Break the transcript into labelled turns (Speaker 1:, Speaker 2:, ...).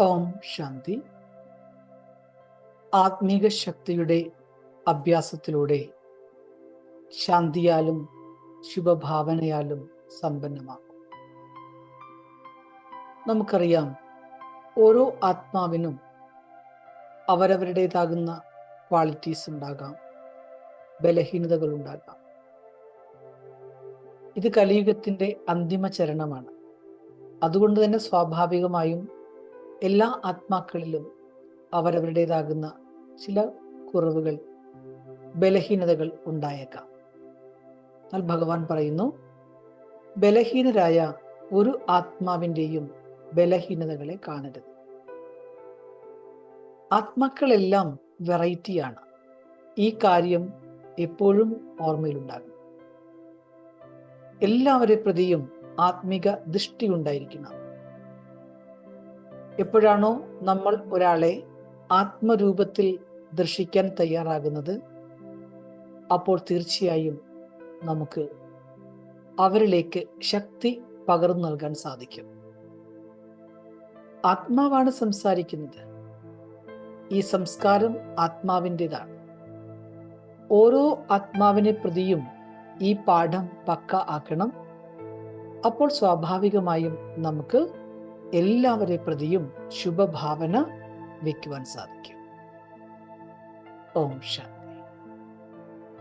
Speaker 1: ഓം ശാന്തി. ആത്മീക ശക്തിയുടെ അഭ്യാസത്തിലൂടെ ശാന്തിയാലും ശുഭഭാവനയാലും സമ്പന്നമാകും നമുക്കറിയാം ഓരോ ആത്മാവിനും അവരവരുടേതാകുന്ന ക്വാളിറ്റീസ് ഉണ്ടാകാം ബലഹീനതകൾ ഉണ്ടാകാം. ഇത് കലിയുഗത്തിന്റെ അന്തിമ ചരണമാണ്. അതുകൊണ്ട് തന്നെ സ്വാഭാവികമായും എല്ലാ ആത്മാക്കളിലും അവരവരുടേതാകുന്ന ചില കുറവുകൾ ബലഹീനതകൾ ഉണ്ടായേക്കാം. എന്നാൽ ഭഗവാൻ പറയുന്നു ബലഹീനരായ ഒരു ആത്മാവിന്റെയും ബലഹീനതകളെ കാണരുത്. ആത്മാക്കളെല്ലാം വെറൈറ്റിയാണ്. ഈ കാര്യം എപ്പോഴും ഓർമ്മയിലുണ്ടാകും. എല്ലാവരെ പ്രതിയും ആത്മിക ദൃഷ്ടി ഉണ്ടായിരിക്കണം എപ്പോഴാണോ നമ്മൾ ഒരാളെ ആത്മരൂപത്തിൽ ദർശിക്കാൻ തയ്യാറാകുന്നത് അപ്പോൾ തീർച്ചയായും നമുക്ക് അവരിലേക്ക് ശക്തി പകർന്നു നൽകാൻ സാധിക്കും. ആത്മാവാണ് സംസാരിക്കുന്നത്. ഈ സംസ്കാരം ആത്മാവിന്റെതാണ്. ഓരോ ആത്മാവിനെ പ്രതിയും ഈ പാഠം പക്ക ആക്കണം. അപ്പോൾ സ്വാഭാവികമായും നമുക്ക് എല്ലാവരെ പ്രതിയും ശുഭഭാവന വയ്ക്കുവാൻ സാധിക്കും. ഓം ശാന്തി.